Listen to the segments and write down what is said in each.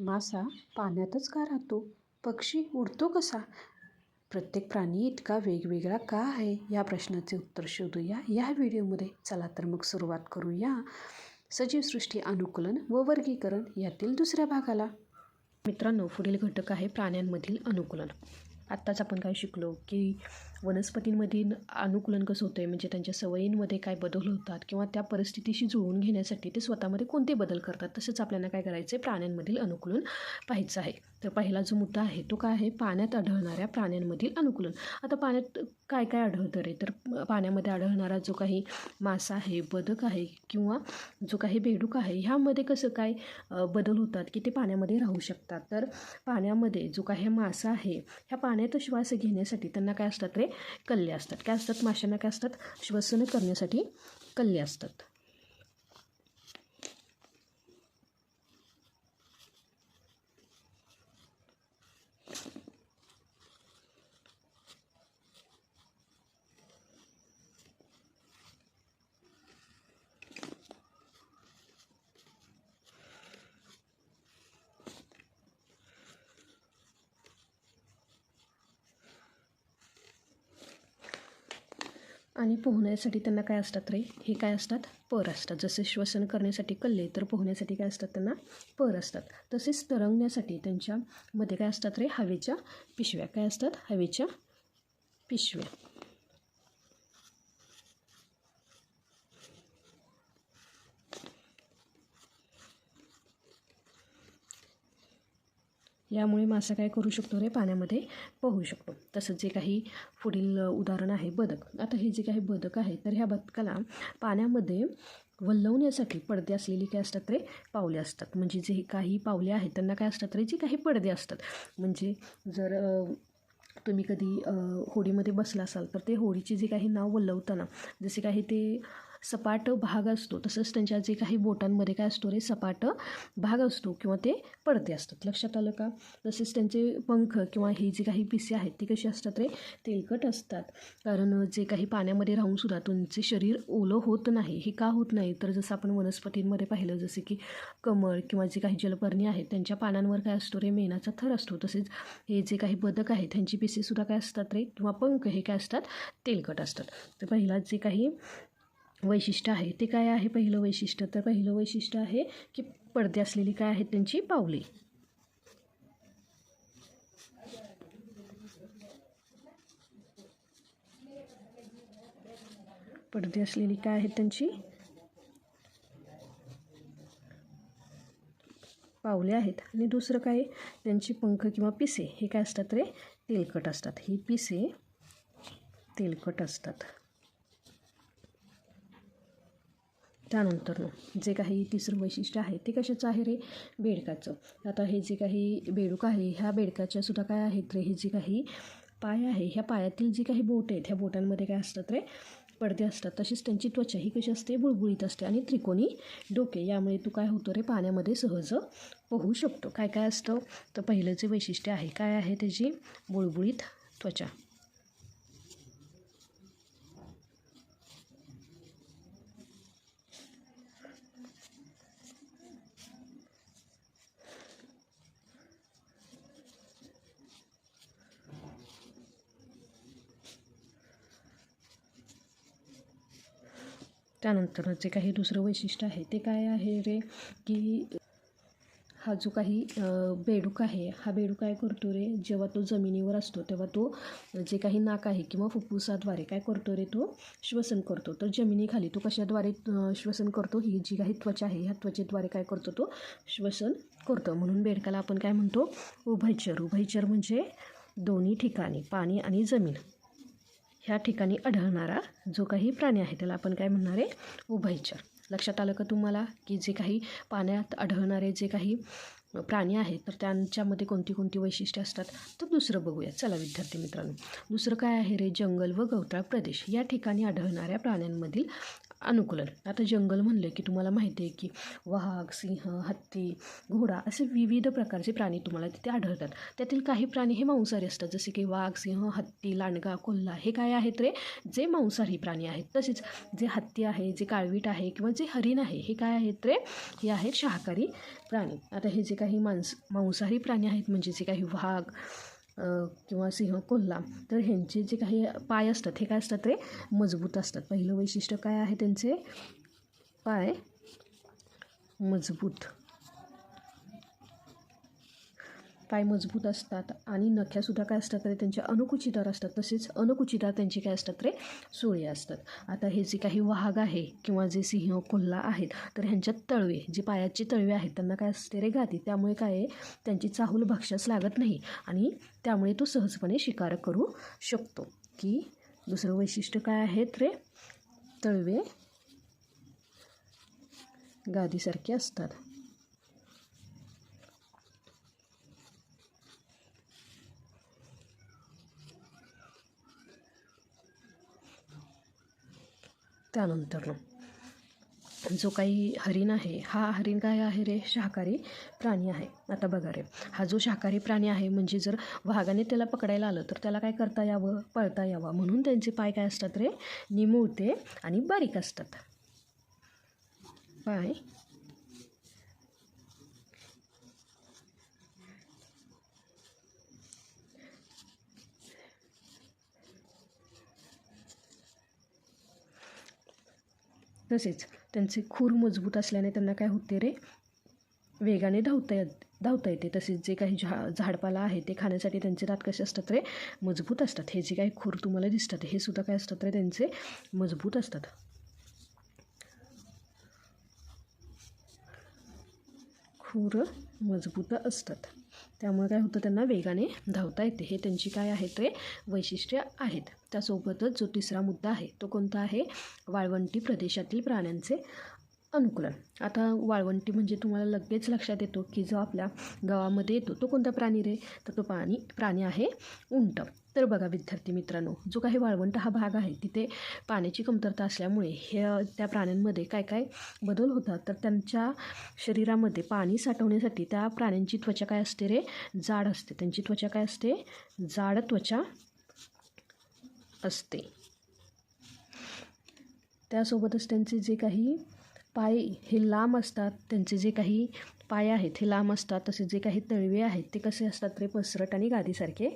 मासा पाण्यातच का राहतो? पक्षी उडतो कसा? प्रत्येक प्राणी इतका वेगवेगळा का आहे? या प्रश्नाचे उत्तर शोधूया या व्हिडिओमध्ये. चला तर मग सुरुवात करूया. सजीवसृष्टी अनुकूलन व वर्गीकरण यातील दुसऱ्या भागाला. मित्रांनो पुढील घटक आहे प्राण्यांमधील अनुकूलन. आत्ताच आपण काय शिकलो की वनस्पतींमधील अनुकूलन कसं होतं आहे म्हणजे त्यांच्या सवयींमध्ये काय बदल होतात? किंवा त्या परिस्थितीशी जुळवून घेण्यासाठी ते स्वतःमध्ये कोणते बदल करतात? तसंच आपल्याला काय करायचं आहे प्राण्यांमधील अनुकूलन पाहायचं आहे. तर पहिला जो मुद्दा आहे तो काय आहे? पाण्यात आढळणाऱ्या प्राण्यांमधील अनुकूलन. आता पाण्यात काय काय आढळतं रे? तर पाण्यामध्ये आढळणारा जो काही मासा आहे बदक आहे किंवा जो काही बेडूक आहे ह्यामध्ये कसं काय बदल होतात? की ते पाण्यामध्ये राहू शकतात. तर पाण्यामध्ये जो काही मासा आहे ह्या पाण्यात श्वास घेण्यासाठी त्यांना काय असतात रे? कल्ले असतात. काय असतात? माशांना काय असतात? श्वसन करण्यासाठी कल्ले असतात. आणि पोहण्यासाठी त्यांना काय असतात रे? हे काय असतात? पर असतात. जसे श्वसन करण्यासाठी कल्ले तर पोहण्यासाठी काय असतात त्यांना? पर असतात. तसेच तरंगण्यासाठी त्यांच्यामध्ये काय असतात रे? हवेच्या पिशव्या. काय असतात? हवेच्या पिशव्या. यामुळे मासा काय करू शकतो रे? पाण्यामध्ये पोहू शकतो. तसंच जे काही पुढील उदाहरण आहे बदक. आता हे जे काही बदक आहे तर ह्या बदकाला पाण्यामध्ये वल्लवण्यासाठी पडदे असलेली काय असतात रे? पावले असतात. म्हणजे जे काही पावले आहेत त्यांना काय असतात रे? जे काही पडदे असतात. म्हणजे जर तुम्ही कधी होडीमध्ये बसला असाल तर ते होडीचे जे काही नाव वल्लवताना जसे काही ते सपाट भाग असतो. तसंच त्यांच्या जे काही बोटांमध्ये काय असतो रे सपाट भाग असतो किंवा ते पडते असतात. लक्षात आलं का? तसेच त्यांचे पंख किंवा हे जी काही पिसे आहेत ती कशी असतात रे? तेलकट असतात. कारण जे काही पाण्यामध्ये राहूनसुद्धा तुमचे शरीर ओलं होत नाही. हे का होत नाही? तर जसं आपण वनस्पतींमध्ये पाहिलं जसे की कमळ किंवा जे काही जलपर्णी आहेत त्यांच्या पानांवर काय असतो रे? मेणाचा थर असतो. तसेच हे जे काही बदक आहेत त्यांची पिसेसुद्धा काय असतात रे? किंवा पंख हे काय असतात? तेलकट असतात. तर पहिला जे काही वैशिष्ट्य आहे. ते काय आहे? पहिलं वैशिष्ट्य. तर पहिलं वैशिष्ट्य आहे की पडदे असलेली काय आहेत त्यांची? पावले. पडदे असलेली काय आहेत त्यांची? पावले आहेत. आणि दुसरं काय त्यांची पंख किंवा पिसे. हे काय असतात रे? तेलकट असतात. ही पिसे तेलकट असतात. त्यानंतर जे काही तिसरं वैशिष्ट्य आहे ते कशाचं आहे रे? बेडकाचं. आता हे जे काही बेडूक आहे ह्या बेडकाच्या सुद्धा काय आहेत रे? हे जे काही पाय आहे ह्या पायातील जी काही बोट आहेत ह्या बोटांमध्ये काय असतात रे? पडदे असतात. तशीच त्यांची त्वचा ही कशी असते? बुळबुळीत असते आणि त्रिकोणी डोके. यामुळे तू काय होतो रे? पाण्यामध्ये सहज पोहू शकतो. काय काय असतं? तर पहिलं जे वैशिष्ट्य आहे काय आहे त्याची? बुळबुळीत त्वचा. त्यानंतर जे काही दुसरं वैशिष्ट्य आहे ते काय आहे रे? की हा जो काही बेडूक आहे हा बेडूक काय करतो रे? जेव्हा तो जमिनीवर असतो तेव्हा तो जे काही नाक आहे किंवा फुफ्फुसाद्वारे काय करतो रे तो? श्वसन करतो. तर जमिनीखाली तो कशाद्वारे श्वसन करतो? ही जी काही त्वचा आहे ह्या त्वचेद्वारे काय करतो तो? श्वसन करतो. म्हणून बेडकाला आपण काय म्हणतो? उभयचर. उभयचर म्हणजे दोन्ही ठिकाणी पाणी आणि जमीन. ह्या ठिकाणी आढळणारा जो काही प्राणी आहे त्याला आपण काय म्हणणार? आहे उभयचर. लक्षात आलं का तुम्हाला की जे काही पाण्यात आढळणारे जे काही प्राणी आहेत तर त्यांच्यामध्ये कोणती कोणती वैशिष्ट्ये असतात? तर दुसरं बघूया. चला विद्यार्थी मित्रांनो. दुसरं काय आहे रे? जंगल व गवताळ प्रदेश. या ठिकाणी आढळणाऱ्या प्राण्यांमधील अनुकूलन आता जंगल म्हणलं की तुम्हाला माहिती आहे की वाघ सिंह हत्ती घोडा असे विविध प्रकारचे प्राणी तुम्हाला तिथे आढळतात. त्यातील काही प्राणी हे मांसाहारी असतात. जसे की वाघ सिंह हत्ती लांडगा कोल्हा हे काय आहेत रे? जे मांसाहारी प्राणी आहेत. तसेच जे हत्ती आहे जे काळवीट आहे किंवा जे हरिण आहे हे काय आहेत रे? हे आहेत शाकाहारी प्राणी. आता हे जे काही मांस मांसाहारी प्राणी आहेत म्हणजे जे काही वाघ किंवा सिंह कोल्हा तर ह्यांचे जे काही पाय असतात हे काय असतात ते मजबूत असतात. पहिलं वैशिष्ट्य काय आहे त्यांचे? पाय मजबूत. पाय मजबूत असतात आणि नख्यासुद्धा काय असतात रे त्यांच्या अनुकुचितार असतात. तसेच अनुकुचितार त्यांची काय असतात रे सोळे असतात. आता हे जे काही वाघ आहे किंवा जे सिंह कोल्हा आहेत तर ह्यांच्यात तळवे जे पायाचे तळवे आहेत त्यांना काय असते रे गादी? त्यामुळे काय आहे त्यांची चाहूल भक्ष्यास लागत नाही आणि त्यामुळे तो सहजपणे शिकार करू शकतो. की दुसरं वैशिष्ट्य काय आहेत रे तळवे गादीसारखे असतात. त्यानंतर जो काही हरिण आहे हा हरिण काय आहे रे? शाकाहारी प्राणी आहे. आता बघा रे हा जो शाकाहारी प्राणी आहे म्हणजे जर वाघाने त्याला पकडायला आलं तर त्याला काय करता यावं? पळता यावं. म्हणून त्यांचे पाय काय असतात रे? निमुळते आणि बारीक असतात. पाय तसेच त्यांचे खूर मजबूत असल्याने त्यांना काय होते रे? वेगाने धावता येत धावता येते. तसेच जे काही झा झाडपाला आहे ते खाण्यासाठी त्यांचे दात कसे असतात रे? मजबूत असतात. हे जे काही खूर तुम्हाला दिसतात हे सुद्धा काय असतात रे त्यांचे? मजबूत असतात. खूर मजबूत असतात. त्यामुळे काय होतं त्यांना वेगाने धावता येते. हे त्यांची काय आहे ते वैशिष्ट्य आहेत. त्यासोबतच जो तिसरा मुद्दा आहे तो कोणता आहे? वाळवंटी प्रदेशातील प्राण्यांचे अनुकूलन. आता वाळवंटी म्हणजे तुम्हाला लगेच लक्षात येतो की जो आपल्या गावामध्ये येतो तो कोणता प्राणी रे? तर तो प्राणी प्राणी आहे उंट. तर बघा विद्यार्थी मित्रांनो जो काही वाळवंट हा भाग आहे तिथे पाण्याची कमतरता असल्यामुळे हे त्या प्राण्यांमध्ये काय काय बदल होतात तर त्यांच्या शरीरामध्ये पाणी साठवण्यासाठी त्या प्राण्यांची त्वचा काय असते रे? जाड असते. त्यांची त्वचा काय असते? जाड त्वचा असते. त्यासोबतच त्यांचे जे काही पाय हे लांब असतात त्यांचे जे काही पाय आहेत हे लांब असतात तसे जे काही तळवे आहेत ते कसे असतात रे? पसरट आणि गादीसारखे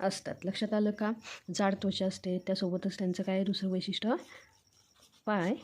असतात. लक्षात आलं का? जाड त्वचा असते त्यासोबतच त्यांचं काय दुसरं वैशिष्ट्य? पाय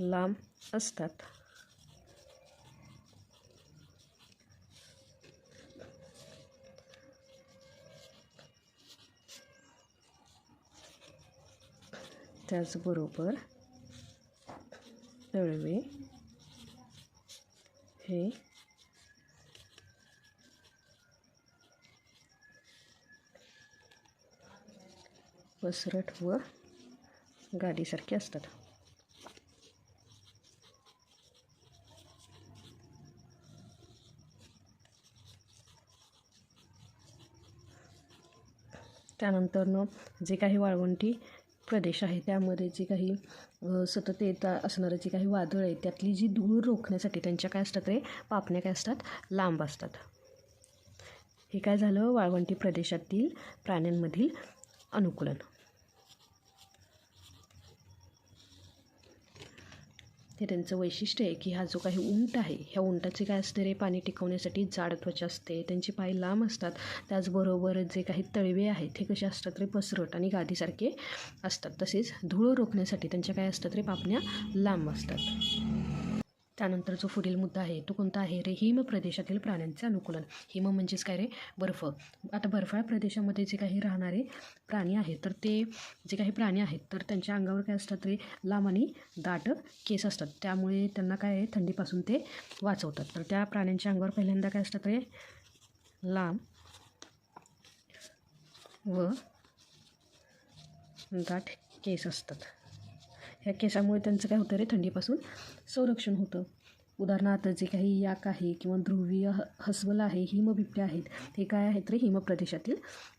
लांब असतात. त्याचबरोबर तळवे हे पसरट व गाडीसारखे असतात. त्यानंतरनं जे काही वाळवंटी प्रदेश आहे. त्यामध्ये जे काही सतत येता असणारं जी काही वादळ आहे त्यातली जी धूळ रोखण्यासाठी त्यांच्या काय असतात रे? पापण्या काय असतात? लांब असतात. हे काय झालं? वाळवंटी प्रदेशातील प्राण्यांमधील अनुकूलन. हे त्यांचं वैशिष्ट्य आहे की हा जो काही उंट आहे ह्या उंटाचे काय असते रे? पाणी टिकवण्यासाठी जाड त्वचा असते त्यांचे पाय लांब असतात. त्याचबरोबर जे काही तळवे आहेत हे कसे असतात रे? पसरट आणि गादीसारखे असतात. तसेच धूळ रोखण्यासाठी त्यांच्या काय असतात रे? पापण्या लांब असतात. त्यानंतर जो पुढील मुद्दा आहे तो कोणता आहे रे? हिम प्रदेशातील प्राण्यांचे अनुकूलन. हिम म्हणजेच काय रे? बर्फ. आता बर्फाळ प्रदेशामध्ये जे काही राहणारे प्राणी आहेत तर ते जे काही प्राणी आहेत तर त्यांच्या अंगावर काय असतात रे? लांब आणि दाट केस असतात. त्यामुळे त्यांना काय आहे? थंडीपासून ते वाचवतात. तर त्या प्राण्यांच्या अंगावर पहिल्यांदा काय असतात रे? लांब व दाट केस असतात. ह्या केसामुळे त्यांचं काय होतं रे थंडीपासून? संरक्षण होतं. उदाहरणार्थ जे काही याक आहे किंवा ध्रुवीय ह हस्वल आहे हिमबिबटे आहेत हे काय आहेत रे? हिमप्रदेशातील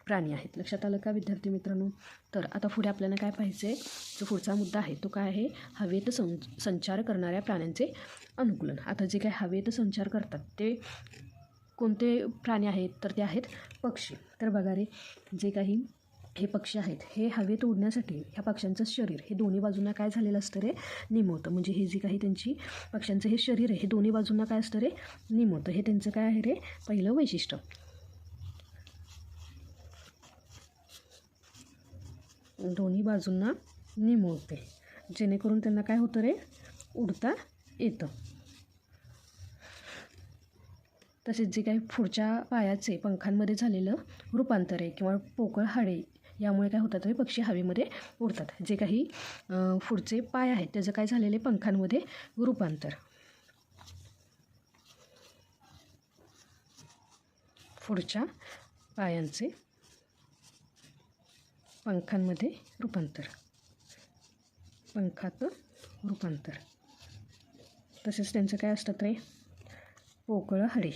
प्राणी आहेत. लक्षात आलं का विद्यार्थी मित्रांनो? तर आता पुढे आपल्याला काय पाहिजे जो पुढचा मुद्दा आहे तो काय आहे? हवेत सं संचार करणाऱ्या प्राण्यांचे अनुकूलन. आता जे काय हवेत संचार करतात ते कोणते प्राणी आहेत? तर ते आहेत पक्षी. तर बघा रे जे काही हे पक्षी आहेत. हे हवेत उडण्यासाठी ह्या पक्ष्यांचं शरीर हे दोन्ही बाजूंना काय झालेलं असतं रे? निमवतं म्हणजे हे जे काही त्यांची पक्ष्यांचं हे शरीर आहे हे दोन्ही बाजूंना काय असतं रे? निमवतं हे त्यांचं काय आहे रे? पहिलं वैशिष्ट्य. दोन्ही बाजूंना निमवते जेणेकरून त्यांना काय होतं रे? उडता येतं. तसेच जे काही पुढच्या पायाचे पंखांमध्ये झालेलं रूपांतर आहे किंवा पोकळ हाडे यामुळे काय होतात हे पक्षी हवेमध्ये उडतात. जे काही पुढचे पाय आहेत त्याचं काय झालेले पंखांमध्ये रूपांतर. पुढच्या पायांचे पंखांमध्ये रूपांतर. पंखात रूपांतर. तसेच त्यांचं काय असतात रे? पोकळ हडी.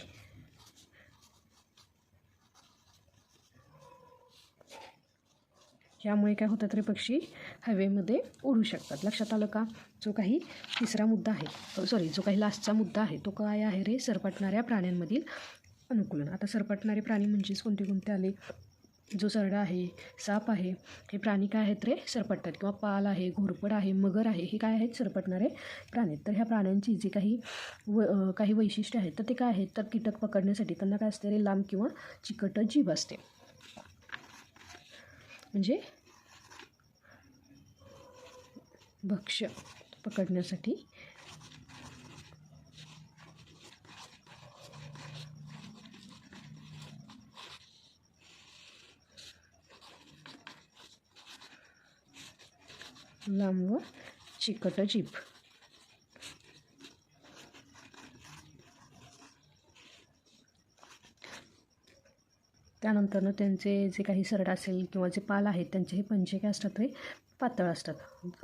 यामुळे काय होतात रे पक्षी? हवेमध्ये उडू शकतात. लक्षात आलं का? जो काही तिसरा मुद्दा आहे सॉरी जो काही लास्टचा मुद्दा आहे तो काय आहे रे? सरपटणाऱ्या प्राण्यांमधील अनुकूलन. आता सरपटणारे प्राणी म्हणजेच कोणते कोणते आले? जो सरडा आहे साप आहे हे प्राणी काय आहेत रे? सरपटतात. किंवा पाल आहे घोरपड आहे मगर आहे हे काय आहेत? सरपटणारे प्राणी आहेत. तर ह्या प्राण्यांची जी काही व काही वैशिष्ट्य आहेत तर ते काय आहेत? तर कीटक पकडण्यासाठी त्यांना काय असते रे? लांब किंवा चिकट जीभ असते. म्हणजे भक्ष्य पकडण्यासाठी. लांब व चिकट जीभ. त्यानंतरनं त्यांचे जे काही सरडा असेल किंवा जे पाल आहेत त्यांचे हे पंजे काय असतात ते पातळ असतात.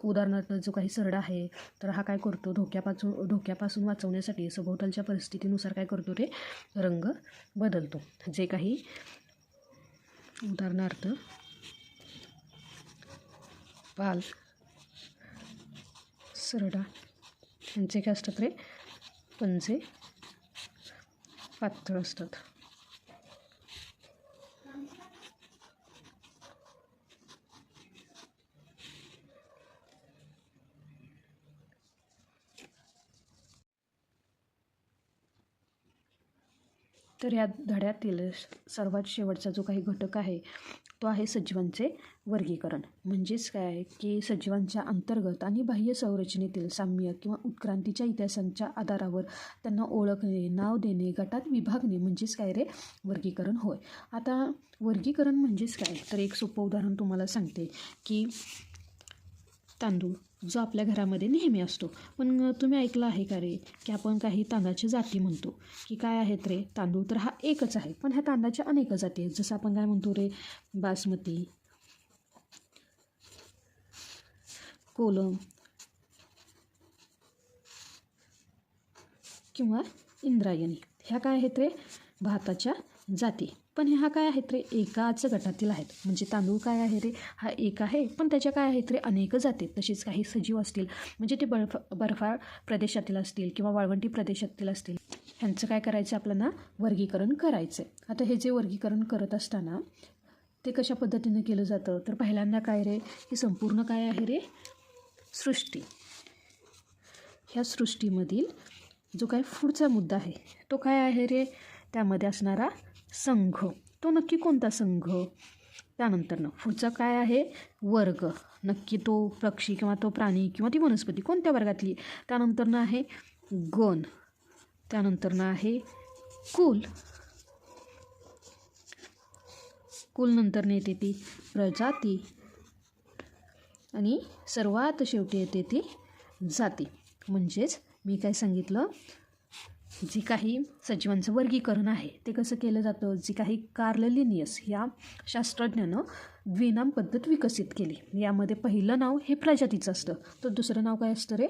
उदाहरणार्थ जो काही सरडा आहे तर हा काय करतो? धोक्यापासून धोक्यापासून वाचवण्यासाठी सभोवतालच्या परिस्थितीनुसार काय करतो ते? रंग बदलतो. जे काही उदाहरणार्थ पाल सरडा यांचे काय असतात रे? पंजे पातळ असतात. तर या धड्यातील सर्वात शेवटचा जो काही घटक आहे तो आहे सजीवांचे वर्गीकरण. म्हणजेच काय? की सजीवांच्या अंतर्गत आणि बाह्य संरचनेतील साम्य किंवा उत्क्रांतीच्या इतिहासांच्या आधारावर त्यांना ओळखणे नाव देणे गटात विभागणे म्हणजेच काय रे? वर्गीकरण होय. आता वर्गीकरण म्हणजेच काय? तर एक सोपं उदाहरण तुम्हाला सांगते की तांदूळ. जो आपल्या घरामध्ये नेहमी असतो. पण तुम्ही ऐकलं आहे का रे की आपण काही तांदळाच्या जाती म्हणतो? की काय आहेत रे? तांदूळ तर हा एकच आहे पण ह्या तांदळाच्या अनेक जाती आहेत. जसं आपण काय म्हणतो रे बासमती कोलम किंवा इंद्रायणी. ह्या काय आहेत रे? भाताच्या जाती. पण ह्या काय आहेत रे? एकाच गटातील आहेत. म्हणजे तांदूळ काय आहे रे? हा एक आहे. पण त्याच्या काय आहेत रे? अनेक जाती तसेच काही सजीव असतील. म्हणजे ते बर्फ बर्फाळ प्रदेशातील असतील किंवा वाळवंटी प्रदेशातील असतील. ह्यांचं काय करायचं? आपल्याला वर्गीकरण करायचं आहे आता हे जे वर्गीकरण करत असताना ते कशा पद्धतीनं केलं जातं? तर पहिल्यांदा काय रे? ही संपूर्ण काय आहे रे? सृष्टी. ह्या सृष्टीमधील जो काय पुढचा मुद्दा आहे तो काय आहे रे? त्यामध्ये असणारा संघ. तो नक्की कोणता संघ? त्यानंतरनं पुढचा काय आहे? वर्ग. नक्की तो पक्षी किंवा तो प्राणी किंवा ती वनस्पती कोणत्या वर्गातली? त्यानंतरनं आहे गण. त्यानंतरनं आहे कुल. कुलनंतर येते ती प्रजाती. आणि सर्वात शेवटी येते ती जाती. म्हणजेच मी काय सांगितलं? जी काही सजीवांचं वर्गीकरण आहे ते कसं केलं जातं? जी काही कार्ललिनियस या शास्त्रज्ञानं द्विनाम पद्धत विकसित केली. यामध्ये पहिलं नाव हे प्रजातीचं असतं. तर दुसरं नाव काय असतं रे?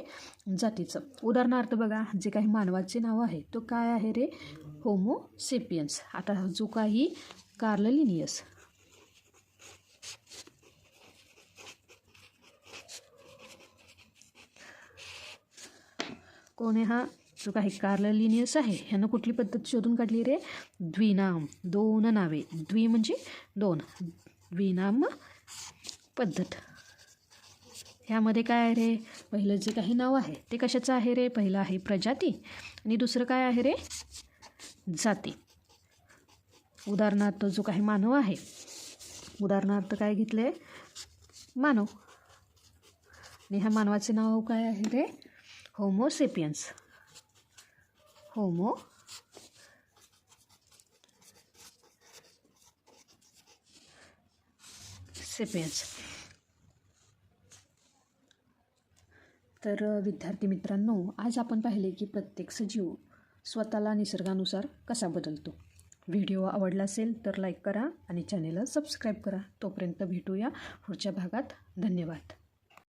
जातीचं. उदाहरणार्थ बघा जे काही मानवाचे नाव आहे तो काय आहे रे? होमो सेपियन्स आता जो काही कार्ललिनियस कोण हा? जो काही कार्ललिनियस आहे. ह्यानं कुठली पद्धत शोधून काढली रे? द्विनाम. दोन नावे. द्वि म्हणजे दोन. द्विनाम पद्धत. ह्यामध्ये काय आहे रे? पहिलं जे काही नाव आहे ते कशाचं आहे रे? पहिलं आहे प्रजाती आणि दुसरं काय आहे रे? जाती. उदाहरणार्थ जो काही मानव आहे उदाहरणार्थ काय घेतले मानव. आणि ह्या मानवाचे नाव काय आहे रे? Homo sapiens homo Sapiens. तर विद्यार्थी मित्रांनो आज आपण पाहिले की प्रत्येक सजीव स्वतःला निसर्गानुसार कसा बदलतो. व्हिडिओ आवडला असेल तर लाईक करा आणि चॅनेलला सबस्क्राईब करा. तोपर्यंत भेटूया पुढच्या भागात. धन्यवाद.